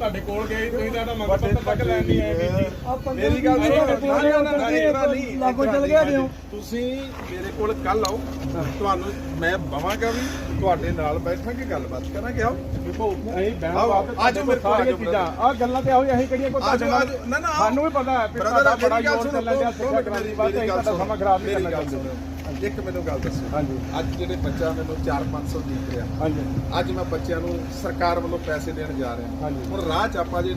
ਤੁਹਾਡੇ ਕੋਲ ਗਏ ਤੁਸੀਂ ਤਾਂ ਮੰਗ ਪੱਤਰ ਤੱਕ ਲੈਣ ਨਹੀਂ ਆਏ ਵੀਰ ਜੀ ਮੇਰੀ ਗੱਲ ਸੁਣੋ ਲਾਗੋ ਚਲ ਗਿਆ ਦਿਓ ਤੁਸੀਂ ਮੇਰੇ ਕੋਲ ਕੱਲ ਆਓ ਤੁਹਾਨੂੰ ਮੈਂ ਬਵਾਂਗਾ ਵੀ ਤੁਹਾਡੇ ਨਾਲ ਬੈਠਾਂਗੇ ਗੱਲਬਾਤ ਕਰਾਂਗੇ ਆਓ। ਅਸੀਂ ਬਹਿਣ ਆਓ, ਅੱਜ ਮੇਰੇ ਕੋਲ ਚੀਜ਼ਾਂ। ਆ ਗੱਲਾਂ ਤੇ ਜਿਹੀ ਅਸੀਂ ਕਿਹੜੀਆਂ ਕੋਈ ਨਾ, ਨਾ, ਆਓ। ਸਾਨੂੰ ਵੀ ਪਤਾ ਹੈ ਬੜਾ ਜ਼ੋਰ ਸੁਣੋ, ਚੱਲਣ ਡਿਆ ਦੋ ਸਿੱਖਿਆ ਮਿੰਟ ਕਰਾਉਣ ਮੇਰੀ- ਦੀ ਬਾਤ ਹੈ ਮੇਰੀ ਗੱਲ ਤੁਹਾਡਾ ਸਮਾਂ ਖਰਾਬ ਨਹੀਂ ਮੇਰੀ ਕਰਨਾ ਗੱਲ ਚਾਹੁੰਦੇ। ਸੁਣੋ। ਇੱਕ ਮੈਨੂੰ ਗੱਲ ਦੱਸੋ। ਹਾਂਜੀ। ਅੱਜ ਜਿਹੜੇ ਬੱਚਾ ਮੈਨੂੰ 4-500 ਦੇ ਰਿਹਾ ਹਾਂਜੀ। ਅੱਜ ਮੈਂ ਬੱਚਿਆਂ ਨੂੰ ਸਰਕਾਰ ਵੱਲੋਂ ਪੈਸੇ ਦੇਣ ਜਾ ਰਿਹਾ। ਹਾਂਜੀ। ਹੁਣ ਰਾਹ 'ਚ ਆਪਾਂ ਜੇ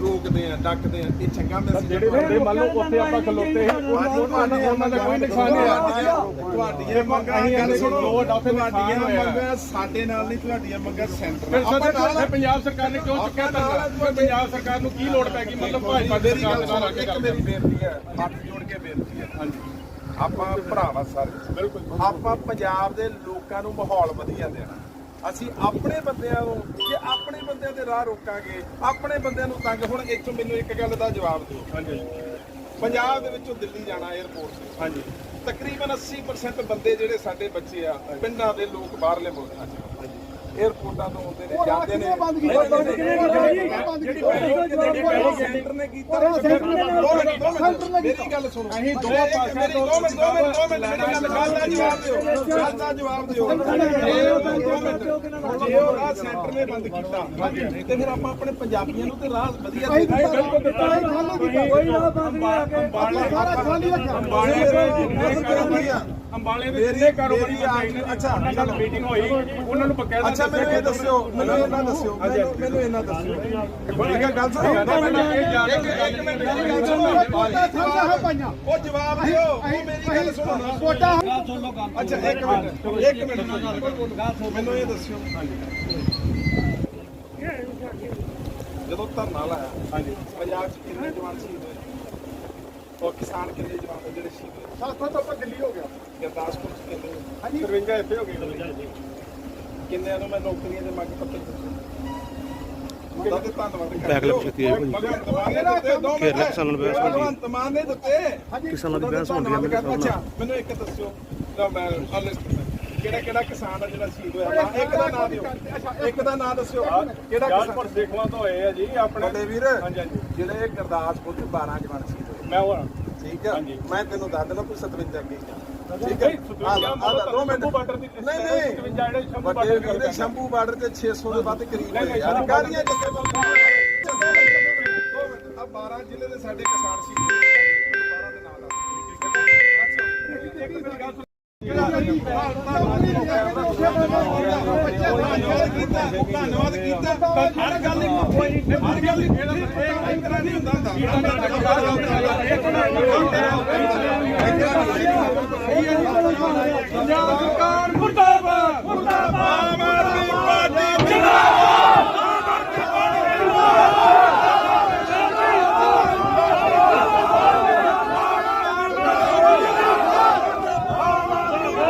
ਰੋਕਦੇ ਆ ਡੱਕਦੇ ਆ ਇਹ ਚੰਗਾ ਮੈਸੇਜ ਜਿਹੜੇ ਬੰਦੇ ਮੰਨ ਲਓ ਉੱਥੇ ਆਪਾਂ ਖਲੋਤੇ ਉਹਨਾਂ ਦਾ ਉਹਨਾਂ ਦਾ ਕੋਈ ਨੁਕਸਾਨ ਨਹੀਂ ਹੋਇਆ। ਤੁਹਾਡੀਆਂ ਮੰਗਾਂ ਗੱਲ ਸੁਣੋ। ਆ, ਉੱਥੇ ਨੁਕਸਾਨ ਤੁਹਾਡੀਆਂ। ਮੰਗਾਂ ਸਾਡੇ ਨਾਲ ਨਹੀਂ ਤੁਹਾਡੀਆਂ ਮੰਗਾਂ ਸੈਂਟਰ ਨਾਲ। ਆਪਾਂ ਨਾਲ ਆ। ਪੰਜਾਬ ਸਰਕਾਰ ਨੇ ਕਿਉਂ ਚੁੱਕਿਆ ਫਿਰ ਪੰਜਾਬ ਸਰਕਾਰ ਨੂੰ ਕੀ ਲੋੜ ਪੈ ਗਈ? ਮਤਲਬ ਦੀ ਸਰਕਾਰ ਗੱਲ ਦੇ ਆ ਸੁਣੋ ਇੱਕ ਗੱਲ ਮੇਰੀ ਬੇਨਤੀ ਹੈ। ਹੱਥ ਜੋੜ ਕੇ ਬੇਨਤੀ ਹੈ। ਹਾਂਜੀ। ਆਪਾਂ ਭਰਾਵਾ ਸਾਰੇ। ਬਿਲਕੁਲ ਆਪਾਂ ਪੰਜਾਬ ਦੇ ਲੋਕਾਂ ਨੂੰ ਮਾਹੌਲ ਵਧੀਆ ਦੇਣਾ। ਅਸੀਂ ਆਪਣੇ ਬੰਦਿਆਂ ਨੂੰ ਜੇ ਆਪਣੇ ਬੰਦਿਆਂ ਦੇ ਰਾਹ ਰੋਕਾਂਗੇ ਆਪਣੇ ਬੰਦਿਆਂ ਨੂੰ ਤੰਗ ਹੁਣ ਇੱਥੋਂ ਮੈਨੂੰ ਇੱਕ ਗੱਲ ਦਾ ਜਵਾਬ ਦਿਓ। ਹਾਂਜੀ। ਪੰਜਾਬ ਦੇ ਵਿੱਚੋਂ ਦਿੱਲੀ ਜਾਣਾ 에ਅਰਪੋਰਟ ਤੇ। ਹਾਂਜੀ। ਤਕਰੀਬਨ 80% ਬੰਦੇ ਜਿਹੜੇ ਸਾਡੇ ਬੱਚੇ ਆ ਪਿੰਡਾਂ ਦੇ ਲੋਕ ਬਾਹਰਲੇ ਮੁਲਕਾਂ 'ਚ 에ਅਰਪੋਰਟਾਂ ਤੋਂ ਆਉਂਦੇ ਨੇ ਜਾਂਦੇ ਨੇ। ਬੰਦ ਕੀਤਾ? ਬੰਦ ਕੀਤਾ ਬੰਦ ਕੀਤਾ? ਸੈਂਟਰ ਨੇ। ਕੀਤਾ? ਦੋ ਮਿੰਟ ਮੇਰੀ ਗੱਲ ਸੁਣੋ ਅਸੀਂ ਦੋ ਪਾਸਿਆਂ ਤੋਂ ਦੋ ਮਿੰਟ ਦੋ ਮਿੰਟ ਦੋ ਮਿੰਟ ਮੇਰੀ ਗੱਲ ਗੱਲ ਦਾ ਜਵਾਬ ਦਿਓ ਗੱਲ ਦਾ ਜਵਾਬ ਦਿਓ ਜੇ ਉਹ ਦੋ ਮਿੰਟ ਜੇ ਉਹ ਰਾਹ ਸੈਂਟਰ ਨੇ ਬੰਦ ਕੀਤਾ ਤੇ ਫਿਰ ਆਪਾਂ ਆਪਣੇ ਪੰਜਾਬੀਆਂ ਨੂੰ ਤੇ ਰਾਹ ਵਧੀਆ ਦੇ ਬਿਲਕੁਲ ਦਿੱਤਾ ਕੋਈ ਨਾ ਬੰਦ ਨਹੀਂ ਆ ਕੇ ਸਾਰਾ ਖਾਲੀ ਰੱਖਿਆ ਅੰਬਾਲੇ ਦੇ ਜਿੰਨੇ ਅੰਬਾਲੇ ਦੇ ਜਿੰਨੇ ਕਾਰੋਬਾਰੀ ਮੇਰੀ ਆਖਰੀ- ਅੱਛਾ ਨਾਲ ਮੀਟਿੰਗ ਹੋਈ ਉਹਨਾਂ ਨੂੰ ਬਕਾਇਦਾ ਅੱਛਾ ਮੈਨੂੰ ਇਹ ਦੱਸਿਓ ਮੈਨੂੰ ਇਹਨਾਂ ਦੱਸਿਓ ਮੈਨੂੰ ਮੈਨੂੰ ਇਹਨਾਂ ਦੱਸਿਓ ਇੱਕ ਗੱਲ ਸੁਣੋ ਇੱਕ ਮਿੰਟ ਗੱਲ ਸੁਣੋ ਕੋਟਾ ਸਮਝਾ ਹੈ ਪਾਈਆਂ। ਉਹ ਜਵਾਬ ਦਿਓ। ਉਹ ਮੇਰੀ ਗੱਲ ਸੁਣੋ ਨਾ। ਕੋਟਾ ਅੱਛਾ ਇੱਕ ਮਿੰਟ ਇੱਕ ਮਿੰਟ। ਮੈਨੂੰ ਇਹ ਦੱਸਿਓ। ਜਦੋਂ ਧਰਨਾ ਲਾਇਆ ਹਾਂਜੀ। ਪੰਜਾਬ 'ਚ ਕਿੰਨੇ ਜਵਾਨ ਸ਼ਹੀਦ ਹੋਏ? ਔਰ ਕਿਸਾਨ ਕਿੰਨੇ ਜਵਾਨ ਹੋਏ ਜਿਹੜੇ ਸ਼ਹੀਦ ਹੋਏ? ਸਾਥੋਂ ਤੋਂ ਆਪਾਂ ਦਿੱਲੀ ਹੋ ਗਿਆ। ਗੁਰਦਾਸਪੁਰ 'ਚ ਕਿੰਨੇ? ਹਾਂਜੀ। ਸਰਵਿੰਗਾ ਇੱਥੇ ਹੋ ਗਈ ਕਿੰਨਿਆਂ ਨੂੰ ਮੈਂ ਨੌਕਰੀਆਂ ਦੇ ਮੰਗ ਪੱਤਰ ਦਿੱਤੇ ਉਹਦਾ ਤੇ ਧੰਨਵਾਦ ਭਗਵੰਤ ਮਾਨ ਨੇ ਦਿੱਤੇ ਦੋ ਮਿੰਟ ਕਿਸਾਨਾਂ ਨੂੰ ਬਹਿਸ ਹੁੰਦੀ ਹੈ। ਕਿਸਾਨਾਂ ਦੀ ਬਹਿਸ ਹੁੰਦੀ ਹੈ ਮੇਰੇ ਮੈਨੂੰ ਇੱਕ ਦੱਸਿਓ ਤਾਂ ਮੈਂ ਕਿਹੜਾ ਕਿਹੜਾ ਕਿਸਾਨ ਆ ਜਿਹੜਾ ਸ਼ਹੀਦ ਹੋਇਆ? ਇੱਕ ਦਾ ਨਾਮ ਦਿਓ। ਇੱਕ ਦਾ ਨਾਮ ਦੱਸਿਓ। ਕਿਹੜਾ ਕਿਸਾਨ? ਦੇਖਵਾ ਤੋਂ ਹੋਏ ਆ ਜੀ ਆਪਣੇ ਵੀਰ ਜਿਹੜੇ ਗੁਰਦਾਸਪੁਰ ਚ 12 ਜਵਾਨ ਸ਼ਹੀਦ ਹੋਏ। ਮੈਂ ਹੋਰ ਠੀਕ ਹੈ ਹਾਂਜੀ। ਮੈਂ ਤੈਨੂੰ ਦੱਸ ਦਿੰਦਾ ਕੋਈ 57 ਅੱਗੇ ਠੀਕ ਹੈ। ਆ ਆ ਦੋ ਮਿੰਟ। ਦੀ ਨਹੀਂ ਨਹੀਂ। ਵੱਡੇ ਦੀ ਵੀਰ ਕਰਦੇ। ਸ਼ੰਭੂ ਬਾਰਡਰ ਤੇ 600 ਦੇ ਵੱਧ ਕਰੀਬ ਨਹੀਂ, ਯਾਰ ਕਾਹਦੀਆਂ ਜੱਗੇ ਆ 12 ਜ਼ਿਲ੍ਹੇ ਦੇ ਸਾਡੇ ਕਿਸਾਨ ਸੀ 12 ਦੇ ਨਾਲ ਧੰਨਵਾਦ ਕੀਤਾ। ਹਰ ਗੱਲ ਇੱਕ ਹਰ ਗੱਲ ਇੱਕ ਤਰ੍ਹਾਂ ਨਹੀਂ ਹੁੰਦਾ ਪੰਜਾਬ ਸਰਕਾਰ ਮੁਰਦਾਬਾਦ ਮੁਰਦਾਬਾਦ ਆਮ ਆਦਮੀ ਪਾਰਟੀ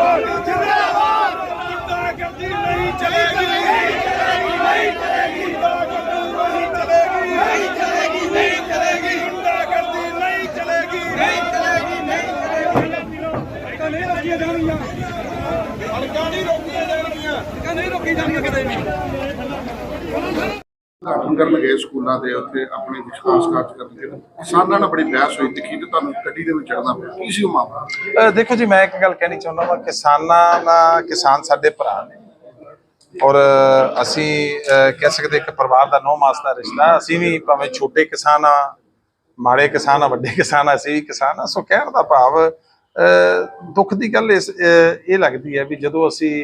ਜਿੰਦਾਬਾਦ ਗੁੰਡਾਗਰਦੀ ਨਹੀਂ ਚਲੇਗੀ ਨਹੀਂ ਚਲੇਗੀ ਨਹੀਂ ਚਲੇਗੀ ਗੁੰਡਾਗਰਦੀ ਨਹੀਂ ਚਲੇਗੀ ਨਹੀਂ ਚਲੇਗੀ ਗੁੰਡਾਗਰਦੀ ਨਹੀਂ ਚਲੇਗੀ ਨਹੀਂ ਚਲੇਗੀ ਨਹੀਂ ਨਹੀਂ ਰੋਕੀਆਂ ਜਾਣਗੀਆਂ ਹਲਕਾ ਨਹੀਂ ਰੋਕੀਆਂ ਜਾਣਗੀਆਂ ਨਹੀਂ ਰੋਕੀ ਜਾਣਗੀਆਂ ਕਿਤੇ ਵੀ ਉਦਘਾਟਨ ਕਰਨ ਗਏ ਸਕੂਲਾਂ ਦੇ ਉੱਤੇ ਆਪਣੇ ਵਿਸ਼ਵਾਸ ਕਾਰਜ ਕਰਨਗੇ। ਕਿਸਾਨਾਂ ਨਾਲ ਬੜੀ ਬਹਿਸ ਹੋਈ ਤਿੱਖੀ ਤੇ ਤੁਹਾਨੂੰ ਗੱਡੀ ਦੇ ਵਿੱਚ ਚੜਨਾ ਪਿਆ। ਕੀ ਸੀ ਉਹ ਮਾਮਲਾ? ਦੇਖੋ ਜੀ ਮੈਂ ਇੱਕ ਗੱਲ ਕਹਿਣੀ ਚਾਹੁੰਦਾ ਹਾਂ ਕਿਸਾਨਾਂ ਨਾਲ ਕਿਸਾਨ ਸਾਡੇ ਭਰਾ ਨੇ। ਔਰ ਅਸੀਂ ਕਹਿ ਸਕਦੇ ਇੱਕ ਪਰਿਵਾਰ ਦਾ ਨੌ ਮਾਸ ਦਾ ਰਿਸ਼ਤਾ ਅਸੀਂ ਵੀ ਭਾਵੇਂ ਛੋਟੇ ਕਿਸਾਨ ਆ ਮਾੜੇ ਕਿਸਾਨ ਆ ਵੱਡੇ ਕਿਸਾਨ ਆ ਅਸੀਂ ਵੀ ਕਿਸਾਨ ਆ ਸੋ ਕਹਿਣ ਦਾ ਭਾਵ ਅ, ਦੁੱਖ ਦੀ ਗੱਲ ਇਸ ਇਹ ਲੱਗਦੀ ਹੈ ਵੀ ਜਦੋਂ ਅਸੀਂ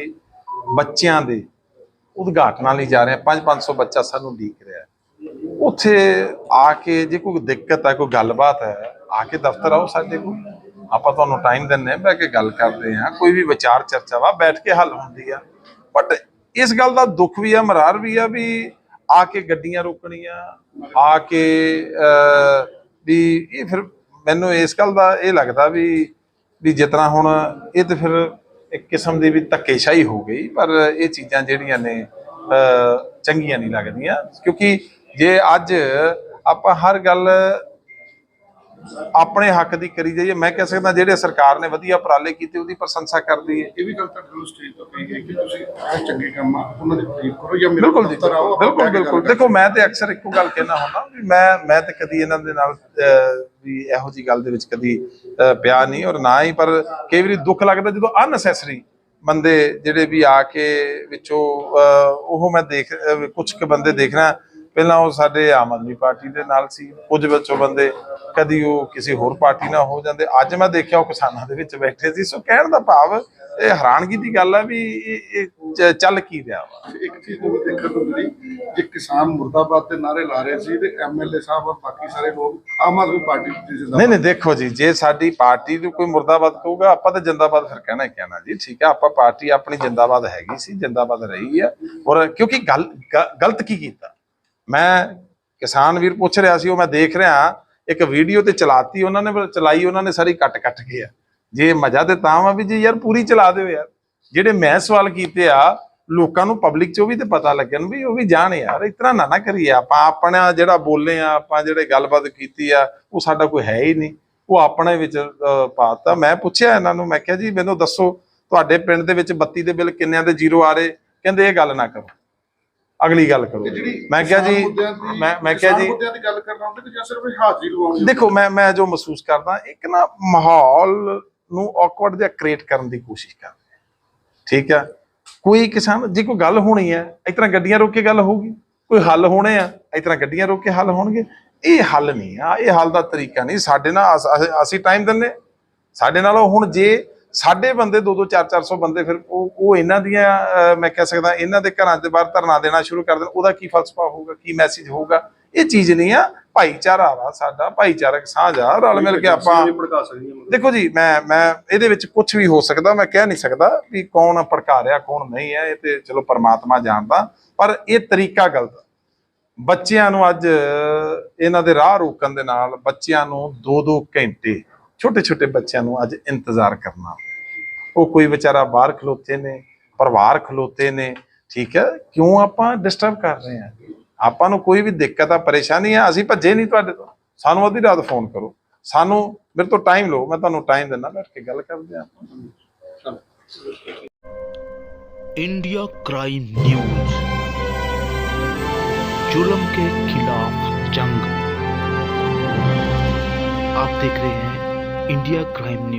ਬੱਚਿਆਂ ਦੇ ਉਦਘਾਟਨਾਂ ਲਈ ਜਾ ਰਹੇ ਹਾਂ। 5-500 ਬੱਚਾ ਸਾਨੂੰ ਲੀਕ ਰਿਹਾ ਉੱਥੇ ਆ ਕੇ ਜੇ ਕੋਈ ਦਿੱਕਤ ਹੈ, ਕੋਈ ਗੱਲਬਾਤ ਹੈ, ਆ ਕੇ ਦਫ਼ਤਰ ਆਓ ਸਾਡੇ ਕੋਲ। ਆਪਾਂ ਤੁਹਾਨੂੰ ਟਾਈਮ ਦਿੰਨੇ ਹਾਂ, ਬਹਿ ਕੇ ਗੱਲ ਕਰਦੇ ਹਾਂ। ਕੋਈ ਵੀ ਵਿਚਾਰ ਚਰਚਾ ਵਾ, ਬੈਠ ਕੇ ਹੱਲ ਹੁੰਦੀ ਆ। ਬਟ ਇਸ ਗੱਲ ਦਾ ਦੁੱਖ ਵੀ ਆ, ਮਰਾਰ ਵੀ ਆ ਵੀ ਆ ਕੇ ਗੱਡੀਆਂ ਰੋਕਣੀਆਂ, ਆ ਕੇ ਵੀ ਇਹ ਫਿਰ ਮੈਨੂੰ ਇਸ ਗੱਲ ਦਾ ਇਹ ਲੱਗਦਾ ਵੀ ਵੀ ਜਿਤਨਾ ਹੁਣ ਇਹ ਤੇ ਫਿਰ ਇੱਕ ਕਿਸਮ ਦੀ ਵੀ ਧੱਕੇਸ਼ਾਹੀ ਹੋ ਗਈ, ਪਰ ਇਹ ਚੀਜ਼ਾਂ ਜਿਹੜੀਆਂ ਨੇ ਚੰਗੀਆਂ ਨਹੀਂ ਲੱਗਦੀਆਂ। ਕਿਉਂਕਿ ਜੇ ਅੱਜ ਆਪਾਂ ਹਰ ਗੱਲ ਆਪਣੇ ਹੱਕ ਦੀ ਕਰੀ ਜਾਈਏ। ਮੈਂ ਕਹਿ ਸਕਦਾ ਜਿਹੜੇ ਸਰਕਾਰ ਨੇ ਵਧੀਆ ਉਪਰਾਲੇ ਕੀਤੇ ਉਹਦੀ ਪ੍ਰਸ਼ੰਸਾ ਕਰਦੀ ਹੈ। ਇਹ ਵੀ ਗੱਲ ਤੁਹਾਡੇ ਨੂੰ ਸਟੇਜ ਤੋਂ ਕਹੀ ਗਈ ਕਿ ਤੁਸੀਂ ਇਹ ਚੰਗੇ ਕੰਮ ਆ ਉਹਨਾਂ ਦੀ ਤਾਰੀਫ ਕਰੋ ਜਾਂ ਮੇਰੇ ਬਿਲਕੁਲ ਬਿਲਕੁਲ ਬਿਲਕੁਲ। ਦੇਖੋ ਮੈਂ ਤੇ ਅਕਸਰ ਇੱਕੋ ਗੱਲ ਕਹਿਣਾ ਹੁੰਦਾ ਵੀ ਮੈਂ ਮੈਂ ਤੇ ਕਦੀ ਇਹਨਾਂ ਦੇ ਨਾਲ ਵੀ ਇਹੋ ਜੀ ਗੱਲ ਦੇ ਵਿੱਚ ਕਦੀ ਪਿਆ ਨਹੀਂ ਔਰ ਨਾ ਹੀ ਪਰ ਕਈ ਵਾਰੀ ਦੁੱਖ ਲੱਗਦਾ ਜਦੋਂ ਅਨਸੈਸਰੀ ਬੰਦੇ ਜਿਹੜੇ ਵੀ ਆ ਕੇ ਵਿੱਚੋਂ ਉਹ ਮੈਂ ਦੇਖ ਕੁਝ ਕੁ ਬੰਦੇ ਦੇਖਣਾ ਪਹਿਲਾਂ ਉਹ ਸਾਡੇ ਆਮ ਆਦਮੀ ਪਾਰਟੀ ਦੇ ਨਾਲ ਸੀ ਕੁਝ ਵਿੱਚੋਂ ਬੰਦੇ ਕਦੀ ਉਹ ਕਿਸੇ ਹੋਰ ਪਾਰਟੀ ਨਾਲ ਹੋ ਜਾਂਦੇ। ਅੱਜ ਮੈਂ ਦੇਖਿਆ ਉਹ ਕਿਸਾਨਾਂ ਦੇ ਵਿੱਚ ਬੈਠੇ ਸੀ ਸੋ ਕਹਿਣ ਦਾ ਭਾਵ ਇਹ ਹੈਰਾਨਗੀ ਦੀ ਗੱਲ ਹੈ ਵੀ ਇਹ ਚੱਲ ਕੀ ਰਿਹਾ ਵਾ। ਇੱਕ ਚੀਜ਼ ਦੇਖਣ ਨੂੰ ਮਿਲੀ ਜੇ ਕਿਸਾਨ ਮੁਰਦਾਬਾਦ ਦੇ ਨਾਰੇ ਲਾ ਰਹੇ ਸੀ ਤੇ ਐਮਐਲਏ ਸਾਹਿਬ ਔਰ ਬਾਕੀ ਸਾਰੇ ਲੋਕ ਆਮ ਆਦਮੀ ਪਾਰਟੀ ਦੀ ਨਹੀਂ ਨਹੀਂ ਦੇਖੋ ਜੀ ਜੇ ਸਾਡੀ ਪਾਰਟੀ ਨੂੰ ਕੋਈ ਮੁਰਦਾਬਾਦ ਕਹੂਗਾ ਆਪਾਂ ਤਾਂ ਜਿੰਦਾਬਾਦ ਫਿਰ ਕਹਿਣਾ ਹੀ ਕਹਿਣਾ ਜੀ ਠੀਕ ਹੈ ਆਪਾਂ ਪਾਰਟੀ ਆਪਣੀ ਜਿੰਦਾਬਾਦ ਹੈਗੀ ਸੀ ਜਿੰਦਾਬਾਦ ਰਹੀ ਹੈ ਔਰ ਕਿਉਂਕਿ ਗਲਤ ਕੀ ਕੀਤਾ? ਮੈਂ ਕਿਸਾਨ ਵੀਰ ਪੁੱਛ ਰਿਹਾ ਸੀ ਉਹ ਮੈਂ ਦੇਖ ਰਿਹਾ ਇੱਕ ਵੀਡੀਓ ਤੇ ਚਲਾਤੀ ਉਹਨਾਂ ਨੇ ਚਲਾਈ ਉਹਨਾਂ ਨੇ ਸਾਰੀ ਕੱਟ ਕੱਟ ਕੇ ਆ। ਜੇ ਮਜ਼ਾ ਤੇ ਤਾਂ ਵਾ ਵੀ ਜੀ ਯਾਰ ਪੂਰੀ ਚਲਾ ਦਿਓ ਯਾਰ। ਜਿਹੜੇ ਮੈਂ ਸਵਾਲ ਕੀਤੇ ਆ ਲੋਕਾਂ ਨੂੰ ਪਬਲਿਕ ਚੋਂ ਵੀ ਤੇ ਪਤਾ ਲੱਗਣ ਵੀ ਉਹ ਵੀ ਜਾਣ ਯਾਰ ਇਤਨਾ ਨਾ ਨਾ ਕਰੀਏ ਆਪਾਂ। ਆਪਣਾ ਜਿਹੜਾ ਬੋਲੇ ਆ ਆਪਾਂ ਜਿਹੜੇ ਗੱਲਬਾਤ ਕੀਤੀ ਆ ਉਹ ਸਾਡਾ ਕੋਈ ਹੈ ਹੀ ਨਹੀਂ। ਉਹ ਆਪਣੇ ਵਿੱਚ ਅਹ, ਪਾਤਾ ਮੈਂ ਪੁੱਛਿਆ ਇਹਨਾਂ ਨੂੰ ਮੈਂ ਕਿਹਾ ਜੀ ਮੈਨੂੰ ਦੱਸੋ ਤੁਹਾਡੇ ਪਿੰਡ ਦੇ ਵਿੱਚ ਬੱਤੀ ਦੇ ਬਿੱਲ ਕਿੰਨਿਆਂ ਦੇ ਜ਼ੀਰੋ ਆ ਰਹੇ? ਕਹਿੰਦੇ ਇਹ ਗੱਲ ਨਾ ਕਰੋ। ਅਗਲੀ ਗੱਲ ਕਰੋ ਮੈਂ ਕਿਹਾ ਜੀ ਮੈਂ ਮੈਂ ਕਿਹਾ ਜੀ ਮੁੱਦਿਆਂ ਦੀ ਗੱਲ ਕਰਨਾ ਹੁੰਦਾ ਕਿ ਜਾਂ ਸਿਰਫ ਹਾਜ਼ਰੀ ਲਵਾਉਣੀ ਦੇਖੋ ਮੈਂ ਮੈਂ ਜੋ ਮਹਿਸੂਸ ਕਰਦਾ ਇੱਕ ਨਾ ਮਾਹੌਲ ਨੂੰ ਔਕਵਰਡ ਜਿਹਾ ਕ੍ਰੀਏਟ ਕਰਨ ਦੀ ਕੋਸ਼ਿਸ਼ ਕਰ ਆ। ਠੀਕ ਹੈ ਕੋਈ ਕਿਸਾਨ ਜੇ ਕੋਈ ਗੱਲ ਹੋਣੀ ਹੈ ਇਸ ਤਰ੍ਹਾਂ ਗੱਡੀਆਂ ਰੋਕ ਕੇ ਗੱਲ ਹੋਊਗੀ? ਕੋਈ ਹੱਲ ਹੋਣੇ ਆ ਇਸ ਤਰ੍ਹਾਂ ਗੱਡੀਆਂ ਰੋਕ ਕੇ ਹੱਲ ਹੋਣਗੇ? ਇਹ ਹੱਲ ਨਹੀਂ ਆ ਇਹ ਹੱਲ ਦਾ ਤਰੀਕਾ ਨਹੀਂ। ਸਾਡੇ ਨਾਲ ਅਸੀਂ ਟਾਈਮ ਦਿੰਨੇ ਸਾਡੇ ਨਾਲ ਹੁਣ ਜੇ ਸਾਡੇ ਬੰਦੇ 2-2 4-400 ਬੰਦੇ ਫਿਰ ਉਹ ਉਹ ਇਹਨਾਂ ਦੀਆਂ ਮੈਂ ਕਹਿ ਸਕਦਾ ਇਹਨਾਂ ਦੇ ਘਰਾਂ ਦੇ ਬਾਹਰ ਧਰਨਾ ਦੇਣਾ ਸ਼ੁਰੂ ਕਰ ਦੇਣ ਉਹਦਾ ਕੀ ਫਲਸਫਾ ਹੋਊਗਾ ਕੀ ਮੈਸੇਜ ਹੋਊਗਾ ਇਹ ਚੀਜ਼ ਨਹੀਂ ਆ ਭਾਈਚਾਰਾ ਵਾ ਸਾਡਾ ਭਾਈਚਾਰਕ ਸਾਂਝ ਆ ਰਲ ਮਿਲ ਕੇ ਆਪਾਂ ਦੇਖੋ ਜੀ ਮੈਂ ਮੈਂ ਇਹਦੇ ਵਿੱਚ ਕੁਝ ਵੀ ਹੋ ਸਕਦਾ ਮੈਂ ਕਹਿ ਨਹੀਂ ਸਕਦਾ ਵੀ ਕੌਣ ਭੜਕਾ ਰਿਹਾ ਕੌਣ ਨਹੀਂ ਹੈ ਇਹ ਤੇ ਚਲੋ ਪਰਮਾਤਮਾ ਜਾਣਦਾ ਪਰ ਇਹ ਤਰੀਕਾ ਗਲਤ ਆ। ਬੱਚਿਆਂ ਨੂੰ ਅੱਜ ਇਹਨਾਂ ਦੇ ਰਾਹ ਰੋਕਣ ਦੇ ਨਾਲ ਬੱਚਿਆਂ ਨੂੰ 2-2 ਘੰਟੇ ਛੋਟੇ ਛੋਟੇ ਬੱਚਿਆਂ ਨੂੰ ਅੱਜ ਇੰਤਜ਼ਾਰ ਕਰਨਾ ਉਹ ਕੋਈ ਵਿਚਾਰਾ ਬਾਹਰ ਖਲੋਤੇ ਨੇ ਪਰਿਵਾਰ ਖਲੋਤੇ ਨੇ ਠੀਕ ਹੈ ਕਿਉਂ ਆਪਾਂ ਡਿਸਟਰਬ ਕਰ ਰਹੇ ਹਾਂ ਆਪਾਂ ਨੂੰ ਕੋਈ ਵੀ ਦਿੱਕਤ ਆ ਪਰੇਸ਼ਾਨੀ ਆ ਅਸੀਂ ਭੱਜੇ ਨਹੀਂ ਤੁਹਾਡੇ ਤੋਂ ਸਾਨੂੰ ਅੱਧੀ ਰਾਤ ਫੋਨ ਕਰੋ ਸਾਨੂੰ ਮੇਰੇ ਤੋਂ ਟਾਈਮ ਲਓ ਮੈਂ ਤੁਹਾਨੂੰ ਟਾਈਮ ਦਿੰਦਾ ਬੈਠ ਕੇ ਗੱਲ ਕਰਦੇ ਆਪਾਂ इंडिया क्राइम न्यूज जुल्म के खिलाफ जंग आप देख रहे हैं इंडिया क्राइम न्यूज